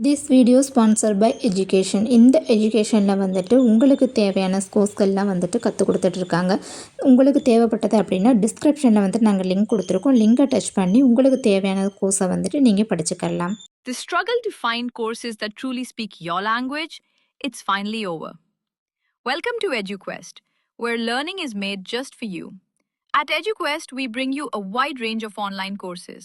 This video sponsor by education இந்த எஜுகேஷனில் வந்துட்டு உங்களுக்கு தேவையான கோர்ஸ்கள்லாம் வந்துட்டு கற்றுக் கொடுத்துட்ருக்காங்க உங்களுக்கு தேவைப்பட்டது அப்படின்னா டிஸ்கிரிப்ஷனில் வந்துட்டு நாங்கள் லிங்க் கொடுத்துருக்கோம் லிங்கை டச் பண்ணி உங்களுக்கு தேவையான கோர்ஸை வந்துட்டு நீங்கள் படிச்சுக்கலாம் The struggle to find courses that truly speak your language, it's finally over. Welcome to EduQuest, where learning is made just for you. At EduQuest, we bring you a wide range of online courses,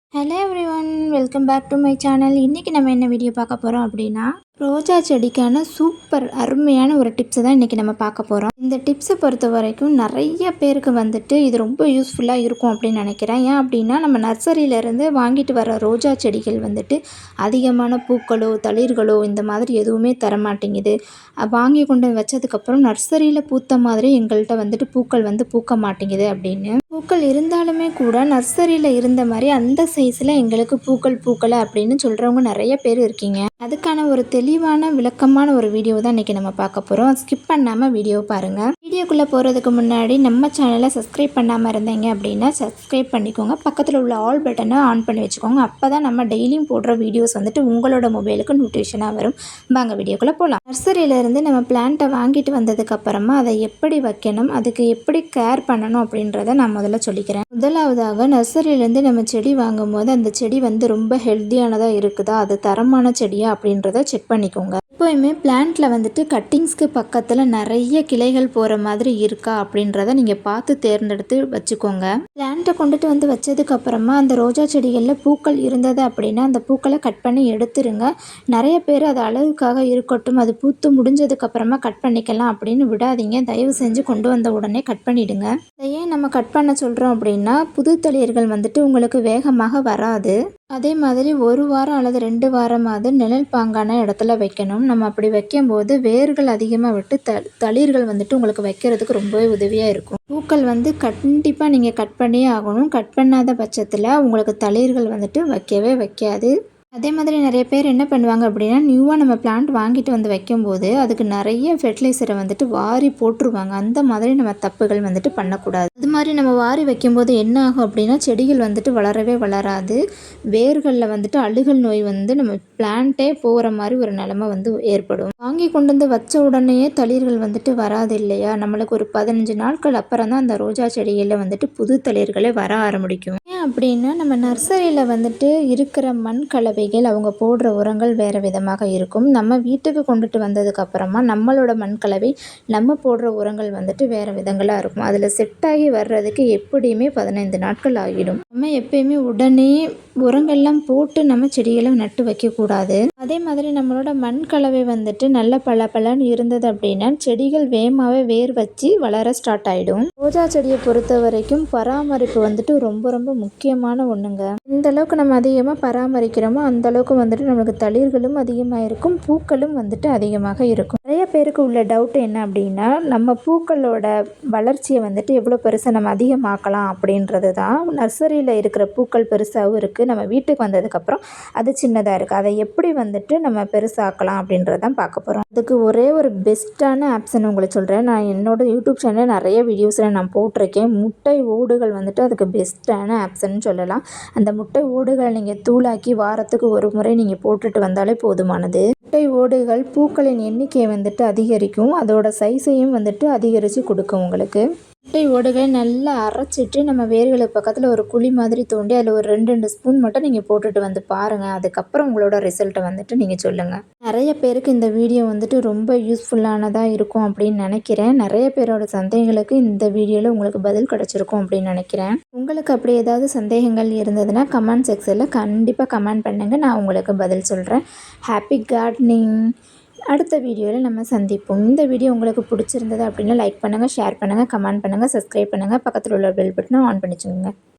Hello everyone welcome back to my channel இன்றைக்கி நம்ம என்ன video பார்க்க போகிறோம் அப்படின்னா ரோஜா செடிக்கான super அருமையான ஒரு டிப்ஸை தான் இன்றைக்கி நம்ம பார்க்க போகிறோம் இந்த டிப்ஸை பொறுத்த வரைக்கும் நிறைய பேருக்கு வந்துட்டு இது ரொம்ப யூஸ்ஃபுல்லாக இருக்கும் அப்படின்னு நினைக்கிறேன். ஏன் அப்படின்னா நம்ம நர்சரியிலேருந்து வாங்கிட்டு வர ரோஜா செடிகள் வந்துட்டு அதிகமான பூக்களோ தளிர்களோ இந்த மாதிரி எதுவுமே தரமாட்டேங்குது. வாங்கி கொண்டு வச்சதுக்கப்புறம் நர்சரியில் பூத்த மாதிரி எங்கள்கிட்ட வந்துட்டு பூக்கள் வந்து பூக்க மாட்டேங்குது அப்படின்னு. பூக்கள் இருந்தாலுமே கூட நர்சரியில் இருந்த மாதிரி அந்த சைஸில் எங்களுக்கு பூக்கள் பூக்கலை அப்படின்னு சொல்கிறவங்க நிறைய பேர் இருக்கீங்க. அதுக்கான ஒரு தெளிவான விளக்கமான ஒரு வீடியோ தான் இன்றைக்கி நம்ம பார்க்க போகிறோம் ஸ்கிப் பண்ணாமல் வீடியோ பாருங்கள் வீடியோக்குள்ளே போகிறதுக்கு முன்னாடி நம்ம சேனலை சப்ஸ்கிரைப் பண்ணாமல் இருந்தீங்க அப்படின்னா சப்ஸ்கிரைப் பண்ணிக்கோங்க. பக்கத்தில் உள்ள ஆல் பட்டனை ஆன் பண்ணி வச்சுக்கோங்க. அப்போ தான் நம்ம டெய்லியும் போடுற வீடியோஸ் வந்துட்டு உங்களோட மொபைலுக்கு நோட்டிஃபிகேஷனாக வரும். வாங்க வீடியோக்குள்ளே போகலாம் நர்சரியிலேருந்து நம்ம பிளான்ட்டை வாங்கிட்டு வந்ததுக்கப்புறமா அதை எப்படி வைக்கணும் அதுக்கு எப்படி கேர் பண்ணணும் அப்படின்றத நான் முதல்ல சொல்லிக்கிறேன். முதலாவதாக நர்சரியிலேருந்து நம்ம செடி வாங்கும்போது அந்த செடி வந்து ரொம்ப ஹெல்த்தியானதாக இருக்குதா? அது தரமான செடியா? அப்படின்றத செக் பண்ணிக்கோங்க. எப்போயுமே பிளான்ட்டில் வந்துட்டு கட்டிங்ஸ்க்கு பக்கத்தில் நிறைய கிளைகள் போகிற மாதிரி இருக்கா அப்படின்றத நீங்கள் பார்த்து தேர்ந்தெடுத்து வச்சுக்கோங்க. பிளான்ட்டை கொண்டுட்டு வந்து வச்சதுக்கப்புறமா அந்த ரோஜா செடிகளில் பூக்கள் இருந்தது அப்படின்னா அந்த பூக்களை கட் பண்ணி எடுத்துருங்க. நிறைய பேர் அது அழகுக்காக இருக்கட்டும் அது பூத்து முடிஞ்சதுக்கப்புறமா கட் பண்ணிக்கலாம் அப்படின்னு விடாதீங்க. தயவு செஞ்சு கொண்டு வந்த உடனே கட் பண்ணிவிடுங்க ஏன் நம்ம கட் பண்ண சொல்கிறோம் அப்படின்னா புது தளிர்கள் வந்துட்டு உங்களுக்கு வேகமாக வராது. அதே மாதிரி ஒரு வாரம் அல்லது ரெண்டு வாரமாவது நிழல் பாங்கான இடத்துல வைக்கணும். நம்ம அப்படி வைக்கும்போது வேர்கள் அதிகமாக விட்டு த தளிர்கள் வந்துட்டு உங்களுக்கு வைக்கிறதுக்கு ரொம்பவே உதவியாக இருக்கும். பூக்கள் வந்து கண்டிப்பாக நீங்கள் கட் பண்ணியே ஆகணும். கட் பண்ணாத பட்சத்தில் உங்களுக்கு தளிர்கள் வந்துட்டு வைக்கவே வைக்காது. அதே மாதிரி நிறைய பேர் என்ன பண்ணுவாங்க அப்படின்னா நியூவாக நம்ம பிளான்ட் வாங்கிட்டு வந்து வைக்கும்போது அதுக்கு நிறைய ஃபெர்டிலைசரை வந்துட்டு வாரி போட்டுருவாங்க. அந்த மாதிரி நம்ம தப்புகள் வந்துட்டு பண்ணக்கூடாது. அது மாதிரி நம்ம வாரி வைக்கும்போது என்ன ஆகும் அப்படின்னா செடிகள் வந்துட்டு வளரவே வளராது. வேர்களில் வந்துட்டு அழுகல் நோய் வந்து நம்ம பிளான்ட்டே போகிற மாதிரி ஒரு நிலமை வந்து ஏற்படும். வாங்கி கொண்டு வந்து வச்ச உடனேயே தளிர்கள் வந்துட்டு வராது இல்லையா? நம்மளுக்கு ஒரு பதினஞ்சு நாட்கள் அப்புறம் தான் அந்த ரோஜா செடிகளில் வந்துட்டு புது தளிர்களே வர ஆரம்பிக்கும். ஏன் அப்படின்னா நம்ம நர்சரியில் வந்துட்டு இருக்கிற மண் கலவை கலவைகள் அவங்க போடுற உரங்கள் வேறு விதமாக இருக்கும். நம்ம வீட்டுக்கு கொண்டுட்டு வந்ததுக்கப்புறமா நம்மளோட மண் கலவை நம்ம போடுற உரங்கள் வந்துட்டு வேறு விதங்களாக இருக்கும். அதில் செட் ஆகி வர்றதுக்கு எப்படியுமே பதினைந்து நாட்கள் ஆகிடும். நம்ம எப்பயுமே உடனே உரங்கள்லாம் போட்டு நம்ம செடிகளை நட்டு வைக்கக்கூடாது அதே மாதிரி நம்மளோட மண் கலவை வந்துட்டு நல்ல பல பலன்னு இருந்தது அப்படின்னா செடிகள் வேகமாகவே வேர் வச்சு வளர ஸ்டார்ட் ஆகிடும் ரோஜா செடியை பொறுத்த வரைக்கும் பராமரிப்பு வந்துட்டு ரொம்ப ரொம்ப முக்கியமான ஒன்றுங்க இந்த அளவுக்கு நம்ம அதிகமாக பராமரிக்கிறோமோ அந்தளவுக்கு வந்துட்டு நம்மளுக்கு தளிர்களும் அதிகமாக இருக்கும் பூக்களும் வந்துட்டு அதிகமாக இருக்கும். நிறைய பேருக்கு உள்ள டவுட் என்ன அப்படின்னா நம்ம பூக்களோட வளர்ச்சியை வந்துட்டு எவ்வளோ பெருசாக நம்ம அதிகமாக்கலாம் அப்படின்றது தான். நர்சரியில் இருக்கிற பூக்கள் பெருசாகவும் இருக்குது நம்ம வீட்டுக்கு வந்ததுக்கப்புறம் அது சின்னதாக இருக்குது அதை எப்படி வந்துட்டு நம்ம பெருசாக்கலாம் அப்படின்றதான் பார்க்க போகிறோம் அதுக்கு ஒரே ஒரு பெஸ்ட்டான ஆப்ஷன் உங்களுக்கு சொல்கிறேன் நான் என்னோட யூடியூப் சேனலில் நிறைய வீடியோஸில் நான் போட்டிருக்கேன். முட்டை ஓடுகள் வந்துட்டு அதுக்கு பெஸ்ட்டான ஆப்ஷன் சொல்லலாம். அந்த முட்டை ஓடுகளை நீங்கள் தூளாக்கி வாரத்துக்கு ஒரு முறை நீங்கள் போட்டுட்டு வந்தாலே போதுமானது. முட்டை ஓடுகள் பூக்களின் எண்ணிக்கையை வந்துட்டு அதிகரிக்கும். அதோட சைஸையும் வந்துட்டு அதிகரித்து கொடுக்கும் உங்களுக்கு. முட்டை ஓடுகளை நல்லா அரைச்சிட்டு நம்ம வேர்களுக்கு பக்கத்தில் ஒரு குழி மாதிரி தோண்டி அதில் ஒரு ரெண்டு ரெண்டு ஸ்பூன் மட்டும் நீங்கள் போட்டுட்டு வந்து பாருங்கள் அதுக்கப்புறம் உங்களோட ரிசல்ட்டை வந்துட்டு நீங்கள் சொல்லுங்கள் நிறைய பேருக்கு இந்த வீடியோ வந்துட்டு ரொம்ப யூஸ்ஃபுல்லானதாக இருக்கும் அப்படின்னு நினைக்கிறேன். நிறைய பேரோட சந்தேகங்களுக்கு இந்த வீடியோவில் உங்களுக்கு பதில் கிடச்சிருக்கும் அப்படின்னு நினைக்கிறேன். உங்களுக்கு அப்படி ஏதாவது சந்தேகங்கள் இருந்ததுன்னா கமெண்ட் செக்ஷனில் கண்டிப்பாக கமெண்ட் பண்ணுங்கள் நான் உங்களுக்கு பதில் சொல்கிறேன் ஹாப்பி கார்டனிங் அடுத்த வீடியோவில் நம்ம சந்திப்போம். இந்த வீடியோ உங்களுக்கு பிடிச்சிருந்தது அப்படின்னா லைக் பண்ணுங்கள் ஷேர் பண்ணுங்கள் கமெண்ட் பண்ணுங்கள் சப்ஸ்கிரைப் பண்ணுங்கள் பக்கத்தில் உள்ள பெல் பட்டனை ஆன் பண்ணிச்சுக்கோங்க